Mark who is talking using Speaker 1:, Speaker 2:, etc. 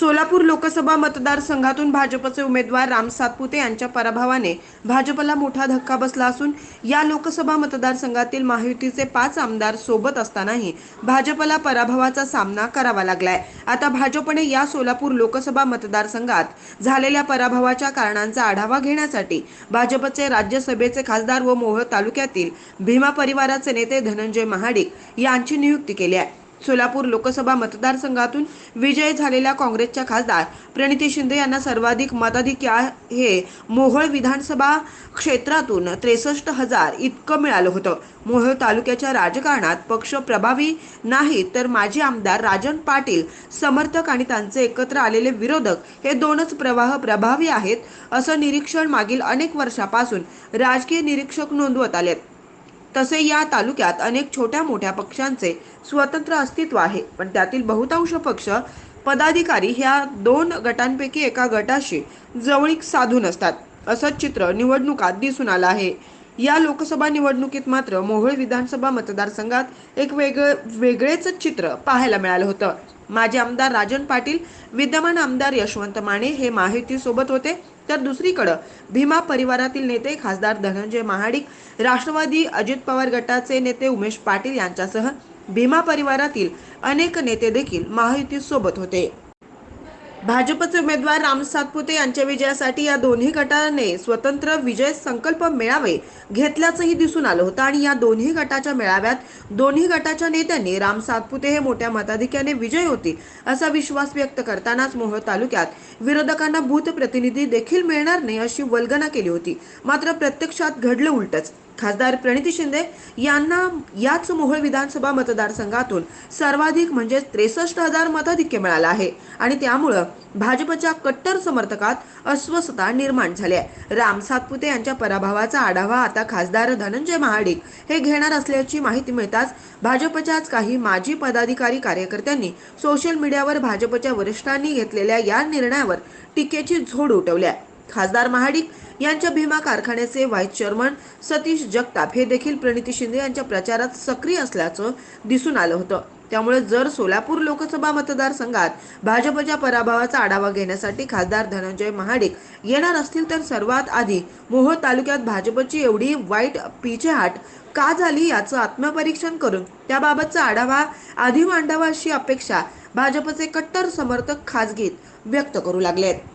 Speaker 1: सोलापूर लोकसभा मतदारसंघातून भाजपचे उमेदवार राम सातपुते यांच्या पराभवाने भाजपला मोठा धक्का बसला असून या लोकसभा मतदारसंघातील महायुतीचे पाच आमदार सोबत असतानाही भाजपला पराभवाचा सामना करावा लागलाय. आता भाजपने या सोलापूर लोकसभा मतदारसंघात झालेल्या पराभवाच्या कारणांचा आढावा घेण्यासाठी भाजपचे राज्यसभेचे खासदार व मोहोळ तालुक्यातील भीमा परिवाराचे नेते धनंजय महाडिक यांची नियुक्ती केली आहे. सोलापूर लोकसभा मतदारसंघातून विजयी झालेल्या काँग्रेसच्या खासदार. प्रणिती शिंदे यांना सर्वाधिक मताधिक्य हे मोहोळ विधानसभा क्षेत्रातून त्रेसष्ट हजार इतकं मिळालं होतं. मोहोळ तालुक्याच्या राजकारणात पक्ष प्रभावी नाही तर माजी आमदार राजन पाटील समर्थक आणि त्यांचे एकत्र आलेले विरोधक हे दोनच प्रवाह प्रभावी आहेत असं निरीक्षण मागील अनेक वर्षापासून राजकीय निरीक्षक नोंदवत आलेत. तसे या तालुक्यात अनेक छोट्या मोठ्या पक्षांचे स्वतंत्र अस्तित्व आहे. पण त्यातील बहुतांश पक्ष पदाधिकारी ह्या दोन गटांपैकी एका गटाशी जवळीक साधून असतात असंच चित्र निवडणुकात दिसून आलं आहे. या लोकसभा निवडणुकीत मात्र मोहोळ विधानसभा मतदारसंघात एक वेगळं वेगळेच चित्र पाहायला मिळालं होतं. माजी आमदार राजन पाटील विद्यमान आमदार यशवंत माने हे माहितीसोबत होते. तर दुसरीकडं भीमा परिवारातील नेते खासदार धनंजय महाडिक राष्ट्रवादी अजित पवार गटाचे नेते उमेश पाटील यांच्यासह भीमा परिवारातील अनेक नेते देखील महायुतीसोबत होते. भाजपचे उमेदवार राम सातपुते यांच्या विजयासाठी या दोन्ही गटाने स्वतंत्र विजय संकल्प मेळावे घेतल्याचंही दिसून आलं होतं. आणि या दोन्ही गटाच्या मेळाव्यात दोन्ही गटाच्या नेत्यांनी राम सातपुते हे मोठ्या मताधिक्याने विजय होतील असा विश्वास व्यक्त करतानाच मोहोळ तालुक्यात विरोधकांना भूत प्रतिनिधी देखील मिळणार नाही अशी वल्गना केली होती. मात्र प्रत्यक्षात घडलं उलटच. खासदार प्रणिती शिंदे यांना याच मोहोळ विधानसभा मतदारसंघातून सर्वाधिक म्हणजे त्रेसष्ट हजार मताधिक्य मिळालं आहे. आणि त्यामुळं भाजपच्या कट्टर समर्थकात अस्वस्थता निर्माण झाली आहे. राम सातपुते यांच्या पराभवाचा आढावा आता खासदार धनंजय महाडिक हे घेणार असल्याची माहिती मिळताच भाजपच्याच काही माजी पदाधिकारी कार्यकर्त्यांनी सोशल मीडियावर भाजपच्या वरिष्ठांनी घेतलेल्या या निर्णयावर टीकेची झोड उठवली आहे. खासदार महाडिक यांच्या भीमा कारखान्याचे व्हाईस चेअरमन सतीश जगताप हे देखील प्रणिती शिंदे यांच्या प्रचारात सक्रिय असल्याचं दिसून आलं होतं. त्यामुळे जर सोलापूर लोकसभा मतदारसंघात भाजपच्या पराभवाचा आढावा घेण्यासाठी खासदार धनंजय महाडिक येणार असतील तर सर्वात आधी मोहोळ तालुक्यात भाजपची एवढी वाईट पिछेहाट का झाली याचं आत्मपरीक्षण करून त्याबाबतचा आढावा आधी मांडावा अशी अपेक्षा भाजपचे कट्टर समर्थक खासगीत व्यक्त करू लागले आहेत